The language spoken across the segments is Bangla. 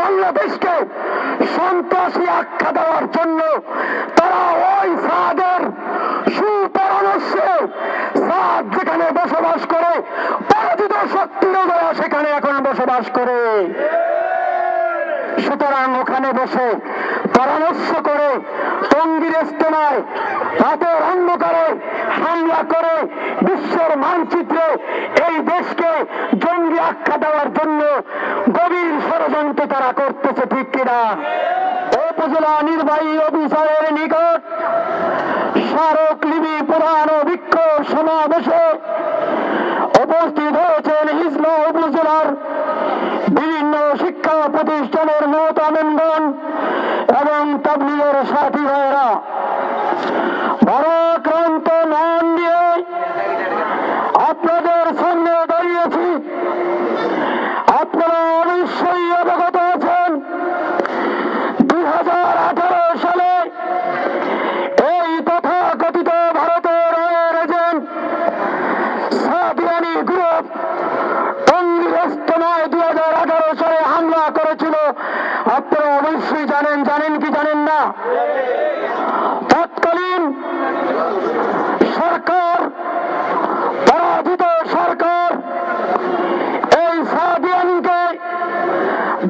বাংলাদেশকে সন্ত্রাসী আখ্যা দেওয়ার জন্য তারা ওই সাদ যেখানে বসবাস করে, পরাজিত শক্তির উদয়া সেখানে এখন বসবাস করে। সুতরাং ওখানে বসে পরামর্শ করে, টঙ্গির ইস্তেমায় রাতের অন্ধকারে হামলা করে বিশ্বের মানচিত্রে এই দেশকে জঙ্গি আখ্যা দেওয়ার জন্য গভীর ষড়যন্ত্র তারা করতেছে ঠিক কিনা উপজেলা নির্বাহী অফিসারের নিকট স্মারক লিবি প্রধান বিক্ষোভ সমাবেশে উপস্থিত হয়েছেন হিজলা উপজেলার বিভিন্ন শিক্ষা প্রতিষ্ঠানের মতামেনগণ এবং তাবলিগের সাথী ভাইয়েরা। ভারাক্রান্ত মন নিয়ে আপনাদের সামনে দাঁড়িয়েছি আপনারা অবশ্যই অবগত আছেন দুই হাজার আঠারো সালে এই তথাকথিত ভারতের রয়ের এজেন্ট সাদিয়ানি গ্রুপ টঙ্গীর আঠারো সালে হামলা করেছিল। আপনারা অবশ্যই জানেন জানেন কি জানেন না? তৎকালীন সরকার, পরাজিত সরকার, এই সাদিয়ানকে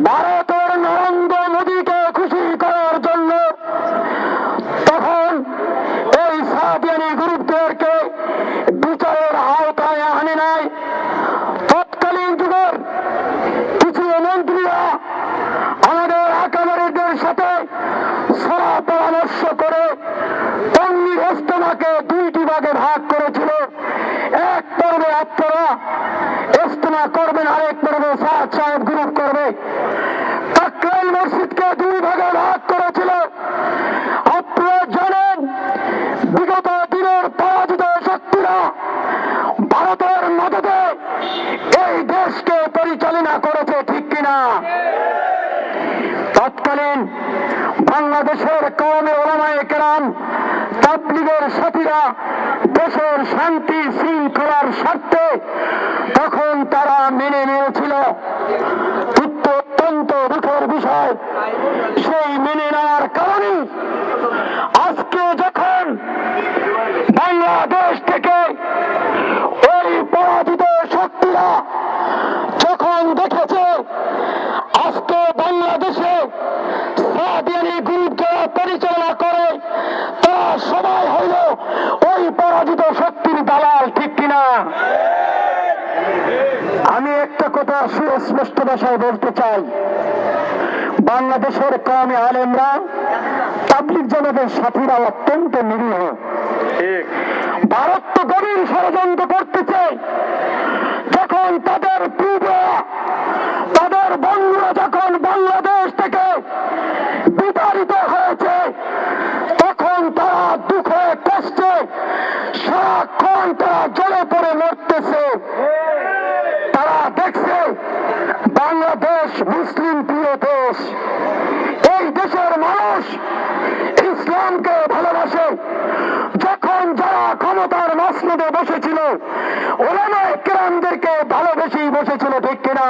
ভারতের নরেন্দ্র মোদীকে খুশি করার জন্য তখন এই সাদিয়ানি গ্রুপদেরকে বিচারের আওতায় আনে নাই তৎকালীন যুগের কিছু মন্ত্রীরা আমাদের আকামারিদের সাথে সরা পরামর্শ করে টঙ্গি ইস্তেমাকে দুইটি ভাগে ভাগ করেছিল এক পর্বে আপনারা ইস্তেমা করবেন আরেক পর্বে সাদ সাহেব গ্রুপ করবে তাকরাইল মসজিদকে দুই ভাগে ভাগ করেছিল আপনারা জানেন বিগত দিনের পরাজিত শক্তিরা ভারতের মদতে এই দেশকে পরিচালনা করেছে ঠিক কিনা তৎকালীন বাংলাদেশের কমে ওলামায় কেরাম তাবলিগের সাথীরা দেশের শান্তি শৃঙ্খলার স্বার্থে তখন তারা মেনে নিয়েছিল অত্যন্ত দুঃখের বিষয়। সেই মেনে নেওয়ার কারণে আজকে যখন বাংলাদেশ থেকে ওই পরাজিত শক্তিরা যখন দেখেছে, আজকে বাংলাদেশে সাদিয়ানি গ্রুপকে পরিচালনা করে, তারা সবাই হইল ওই পরাজিত শক্তির দালাল ঠিক কিনা আমি একটা কথা সুস্পষ্ট ভাষায় বলতে চাই বাংলাদেশের কমে আলেমরা তাবলিক জনদের সাথীরা অত্যন্ত নিরীহ। ভারত তো গভীর ষড়যন্ত্র করতেছে। যখন তাদের পূর্ব তাদের বন্ধুরা যখন বাংলাদেশ থেকে বিতাড়িত হয়েছে তখন তারা দুঃখে কষ্টে সারাক্ষণ তারা জলে পড়ে মরতেছে তারা দেখছে বাংলাদেশ মুসলিম প্রিয় দেশ এই দেশের মানুষ ইসলামকে ভালোবাসে যখন যারা ক্ষমতার মসনদে বসেছিল ওলামা ভালোবেসেই বসেছিল, ঠিক কিনা?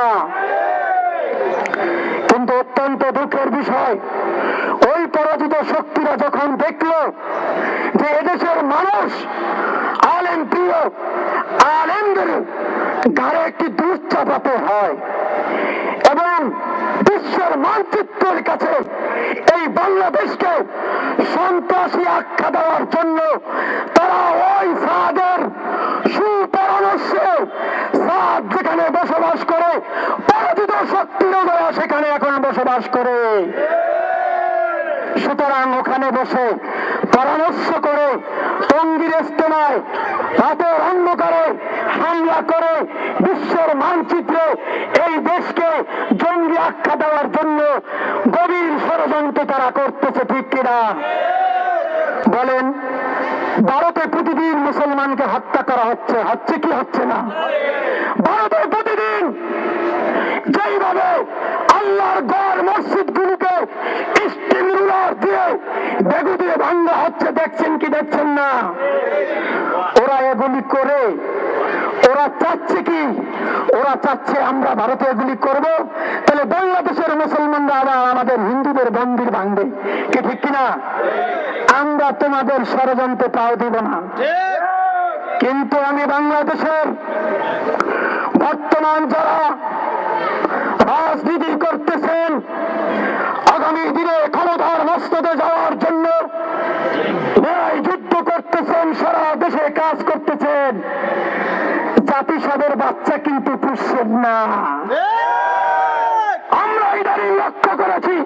কিন্তু অত্যন্ত দুঃখের বিষয়, ওই পরাজিত শক্তিরা যখন দেখল যে এদেশের মানুষ আলেম প্রিয়, আলেমদের ঘরে একটি দুধ চাপাতে হয় এবং বিশ্বের মানচিত্রের কাছে এই বাংলাদেশকে সন্ত্রাসী আখ্যা দেওয়ার জন্য তারা ওই সাদের সুপরামর্শে সাদ যেখানে বসবাস করে পরাজিত শক্তির উদয়া সেখানে এখন বসবাস সুতরাং ওখানে বসে পরামর্শ করে, টঙ্গির ইস্তেমায় রাতের অন্ধকারে হামলা করে বিশ্বের মানচিত্রে এই দেশকে জঙ্গি আখ্যা দেওয়ার জন্য গভীর ষড়যন্ত্র তারা করতেছে, ঠিক কিনা? বলেন ভারতে মুসলমানকে হত্যা করা হচ্ছে হচ্ছে কি হচ্ছে না? ভারতের প্রতিদিন যেইভাবে আল্লাহর গড় মসজিদ গুলিকে স্টিম রুলার দিয়ে বেগু দিয়ে ভাঙ্গা হচ্ছে, দেখছেন কি দেখছেন না? ওরা এগুলি করে ওরা চাচ্ছে কি? ওরা চাচ্ছে আমরা ভারতে এগুলি করব, তাহলে বাংলাদেশের মুসলমানরা আবার আমাদের হিন্দুদের বন্দির ভাঙবে। কি ঠিক কিনা? আমরা তোমাদের ষড়যন্ত্র পাও দিব না। কিন্তু আমি বাংলাদেশের বর্তমান যারা রাজনীতি করতেছেন আগামী দিনে ক্ষমতার মস্তদে যাওয়ার জন্য ন্যায় যুদ্ধ করতেছেন সারা দেশে কাজ করতেছেন জাতি সাদের বাচ্চা কিন্তু পুষছেন না। আমরা ইদানিং লক্ষ্য করেছি।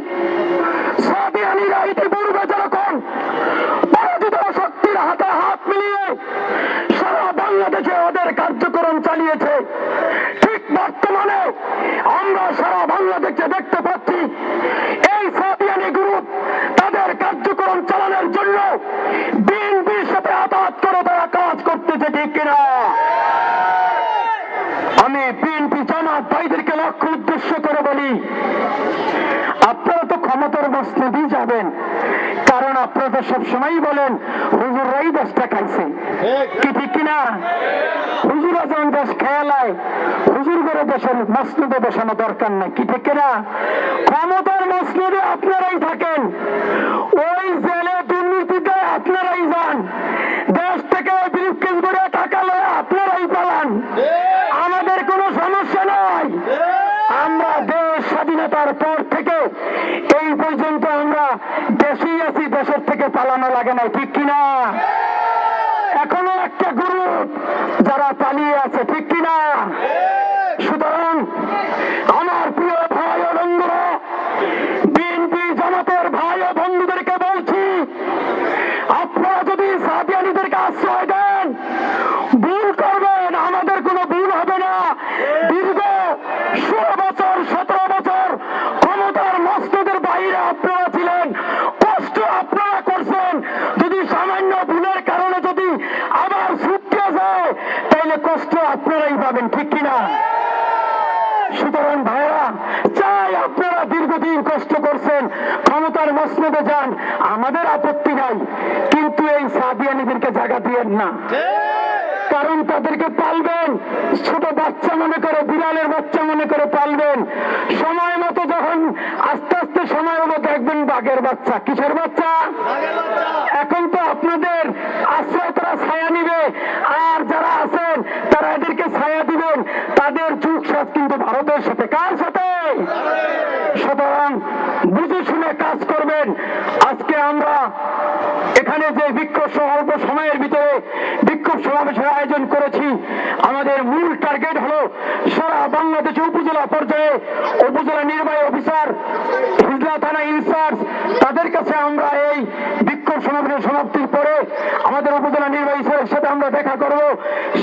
ইতিপূর্বে যেরকম পরাজিত শক্তির হাতে হাত মিলিয়ে সারা বাংলাদেশে ওদের কার্যক্রম চালিয়েছে। ঠিক বর্তমানে আমরা সারা বাংলাদেশে দেখতে আপনারা তো ক্ষমতার মসনদই যাবেন। কারণ আপনারা তো সবসময় বলেন হুজুররাই দেশটা খাইছে। ঠিক কিনা? হুজুরা যেমন দেশ খেয়ালায়, হুজুর করে দেশের মসনদে বসানো দরকার নাই। কি ঠিক কিনা? ক্ষমতার মসনদে আপনারাই থাকেন। ওই জেলে দুর্নীতিতে আপনারাই যান দেশ থেকে ব্রিফকেস করে টাকা লয়ে আপনারাই পালান আমাদের কোনো সমস্যা নাই আমরা দেশ স্বাধীনতার পর থেকে, এই পর্যন্ত আমরা দেশেই আছি, দেশের থেকে পালানো লাগে না ঠিক কিনা? এখনও একটা গ্রুপ যারা পালিয়ে আছে ঠিক কিনা সুতরাং আমার প্রিয় ভাই ও বন্ধুরা বিএনপি জামাতের ভাই ও বন্ধুদেরকে বলছি আপনারা যদি সাদিয়ানিদেরকে আশ্রয় দেন ভুল করবেন আমাদের কোনো ভুল হবে না দীর্ঘ ষোলো বছর সতেরো বছর ক্ষমতার মস্তদের বাইরে আপনারা ছিলেন কষ্ট আপনারা করছেন যদি সামান্য ভুলের কারণে যদি আবার ছুটতে যায় তাহলে কষ্ট আপনারাই পাবেন ঠিক কিনা সুতরাং ভাইরা চাই আপনারা দীর্ঘদিন কষ্ট করছেন ক্ষমতার মসনদে যান আপত্তি নাই কিন্তু এই সাদিয়ানিদেরকে জায়গা দিয়েন না। কারণ তাদেরকে পালবেন ছোট বাচ্চা মনে করে বিড়ালের বাচ্চা মনে করে পালবেন। সময় মতো যখন আস্তে আস্তে সময় হলো দেখবেন বাঘের বাচ্চা। কিসের বাচ্চা? এখন তো আপনাদের আশ্রয় তারা ছায়া নিবে। আর যারা আছেন তারা এদেরকে ছায়া দিবেন। তাদের চুখ সাজ কিন্তু ভারতের সাথে। কার সাথে? সুতরাং বুঝে শুনে কাজ করবেন। আজকে আমরা এখানে যে বিক্ষোভ অল্প সময়ের ভিতরে বিক্ষোভ সমাবেশের আয়োজন করেছি, আমাদের মূল টার্গেট হলো সারা বাংলাদেশে উপজেলা পর্যায়ে উপজেলা নির্বাহী অফিসার, হিজলা থানা ইনচার্জ, তাদের কাছে আমরা এই বিক্ষোভ সমাবেশের সমাপ্তির পরে আমাদের উপজেলা নির্বাহী স্যারের সাথে আমরা দেখা করব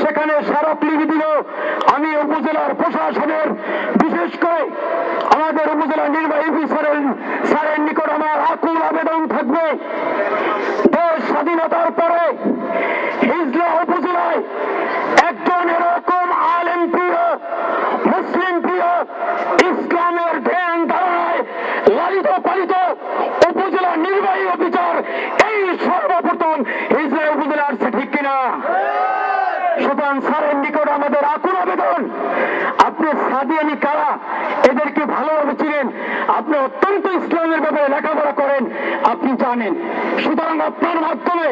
সেখানে স্মারকলিপি দিল। আমি উপজেলার প্রশাসনের, বিশেষ করে আমাদের উপজেলা নির্বাহী অফিসারের স্যারের নিকট আমার আকুল আবেদন থাকবে। দেশ স্বাধীনতার পরে হিজলা উপজেলায় একজন এরকম আলেম প্রিয় মুসলিম প্রিয় ইসলামের ধ্যান ধারণায় লালিত পালিত উপজেলা নির্বাহী অফিসার এই সর্বপ্রথম হিজলা উপজেলা আসছে ঠিক কিনা সুতরাং স্যারের নিকট আমাদের আকুল আবেদন আপনি সাদিয়ানি কারা এদেরকে ভালোভাবে চিনেন আপনি অত্যন্ত ইসলামের ব্যাপারে লেখাপড়া করেন, আপনি জানেন। সুতরাং আপনার মাধ্যমে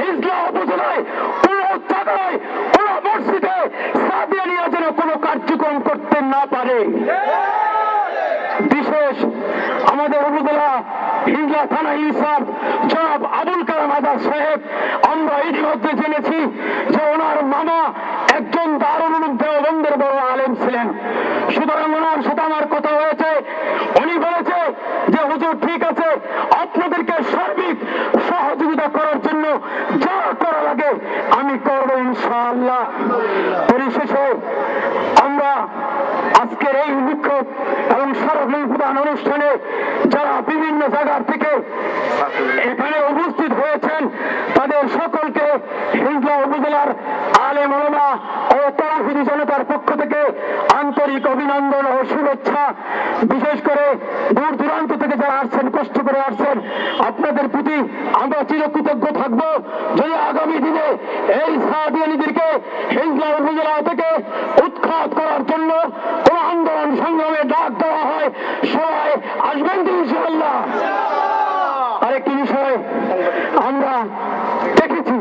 হিজলা উপজেলায় কোন জায়গায় কোন মসজিদে সাদিয়ানিরা যেন কোনো কার্যক্রম করতে না পারে। বিশেষ আমাদের উপজেলা হিজলা থানা ইনসাফ জনাব আবুল কালাম আজাদ সাহেব, আমরা ইতিমধ্যে জেনেছি যে ওনার মামা একজন দারুল দেওবন্দের বড় আলেম ছিলেন। সুতরাং ওনার সাথে আমার কথা হয়েছে। উনি বলেছে যে, হুজুর, ঠিক আছে, আপনাদেরকে সার্বিক সহযোগিতা করার জন্য যা করা লাগে আমি করব ইনশাআল্লাহ। পরিশেষে আমরা আজকের এই বিক্ষোভ এবং সরকারি প্রধান অনুষ্ঠানে যারা বিভিন্ন জায়গার থেকে এখানে উপস্থিত হয়েছেন, তাদের সকলকে হিজলা উপজেলার আপনাদের প্রতি আমরা চিরকৃতজ্ঞ থাকব। যদি আগামী দিনে এই সাহাদিয়ানিদেরকে হিজলা উপজেলা থেকে উৎখাত করার জন্য কোন আন্দোলন সংগ্রামে ডাক দেওয়া হয়, সবাই আসবেন আরেকটি বিষয়, আমরা দেখেছি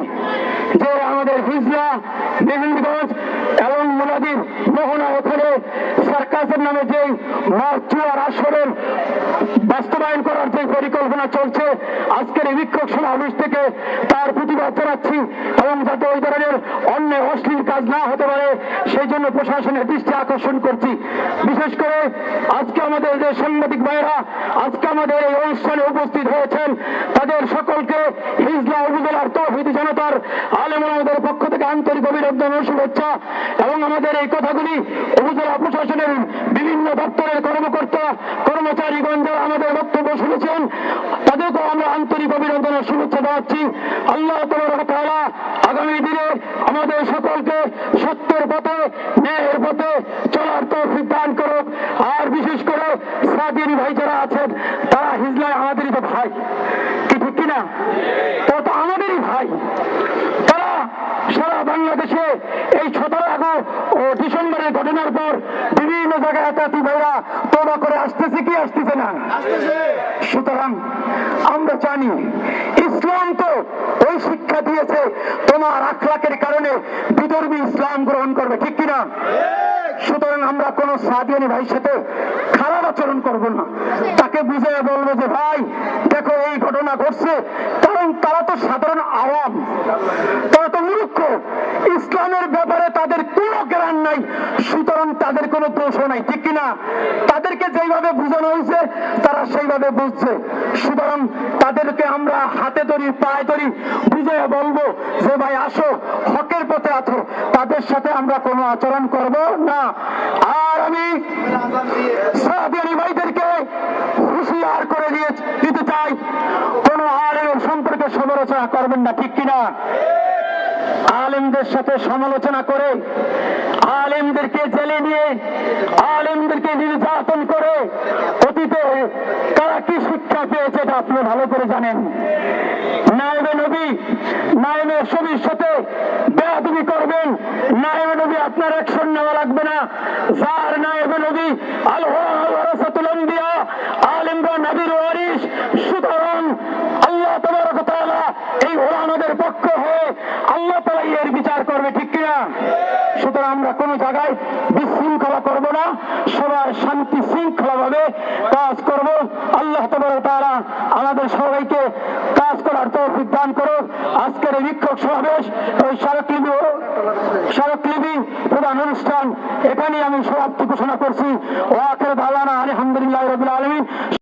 যে আমাদের হিজলা মেহেন্দিগঞ্জ এবং মোলাদির মোহনা ওখানে সার্কাসের নামে যে মার্চুয়ার আসরের বাস্তবায়ন করার যে পরিকল্পনা চলছে, আজকের এই বিক্ষোভ সমাবেশ থেকে তার প্রতিবাদ জানাচ্ছি এবং যাতে ওই ধরনের অন্য অশ্লীল কাজ না হতে পারে, সেই জন্য প্রশাসনের দৃষ্টি আকর্ষণ করছি। বিশেষ করে আজকে আমাদের যে সাংবাদিক ভাইরা আজকে আমাদের এই অনুষ্ঠানে উপস্থিত হয়েছেন তাদের সকলকে হিজলা উপজেলার তৌহিদ জনতার আলেমাদের পক্ষ থেকে আন্তরিক অভিনন্দন ও শুভেচ্ছা। এবং আমাদের এই কথাগুলি উপজেলা প্রশাসনের বিভিন্ন দপ্তরের কর্মকর্তা, কর্মচারীগণ যারা আমাদের বক্তব্য শুনেছেন তাদেরকেও আমরা আন্তরিক অভিনন্দন ও শুভেচ্ছা জানাচ্ছি। আল্লাহ তাআলা আগামী দিনে আমাদের সকলকে সত্যের পথে, ন্যায়ের পথে চলার তৌফিক দান করুক। আর বিশেষ করে সাদিয়ানি ভাই যারা আছেন তারা হিজলায় আমাদেরই তো ভাই কি ঠিক কিনা তারা তো আমাদেরই ভাই তারা সারা বাংলাদেশে এই সতেরো আগস্ট ও ডিসেম্বরের ঘটনার পর বিভিন্ন একাতি ভাইরা তোবা করে আসতেছে কি আসতেছে না? সুতরাং আমরা জানি ইসলাম তো ওই শিক্ষা দিয়েছে তোমার আখলাকের কারণে বিদর্মী ইসলাম গ্রহণ করবে ঠিক কিনা? সুতরাং আমরা কোন সাদিয়ানি ভাইয়ের সাথে খারাপ আচরণ করব না। তাকে বুঝে বলব যে, ভাই, দেখো এই ঘটনা ঘটছে। কারণ তারা তো সাধারণ আওয়াম। তারা তো মূর্খ। ইসলামের ব্যাপারে তাদের কোনো জ্ঞান নাই। সুতরাং তাদের কোনো দোষও নাই। ঠিক কিনা তাদেরকে যেইভাবে বোঝানো হয়েছে, তারা সেইভাবে বুঝছে। সুতরাং তাদেরকে আমরা হাতে ধরি, পায়ে ধরি বুঝে বলব যে, ভাই, আসো। হকের তাদের সাথে আমরা কোনো আচরণ করব না। আর আমি সাহাবিয়ানি ভাইদেরকে হুঁশিয়ার করে দিয়ে দিতে চাই, কোন আলেমের সম্পর্কে সমালোচনা করবেন না, ঠিক কিনা? আলেমদের সাথে সমালোচনা করে, আলেমদেরকে জেলে নিয়ে, আলেমদেরকে নির্যাতন করে, অতীতে তারা কি শিক্ষা পেয়েছে এটা আপনি ভালো করে জানেন। নায়েবে নবী, নায়েবে ছবির সাথে বেয়াদবি করবেন নায়েবে নবী আপনার অ্যাকশন নেওয়া লাগবে না। যার নায়েবে নবী আল আম্বিয়া আলেমরা নবীর ওয়ারিস সুতরাং আল্লাহ তাবারক তাআলা এই ওলামাদের পক্ষ হয়ে আল্লাহ তাআলা এর বিচার সুতরাং আমরা কোন জায়গায় বিশৃঙ্খলা করব না, সবাই শান্তি শৃঙ্খলা ভাবে কাজ করব। আল্লাহ ওয়া আমাদের সবাইকে কাজ করার তৌফিক দান করো আজকের এই বিক্ষোভ সমাবেশ, ওই স্মারকলিপি স্মারকলিপি প্রধান অনুষ্ঠান, এখানেই আমি সমাপ্তি ঘোষণা করছি। ও আখের দালানা আলহামদুলিল্লাহ রবিল আলমী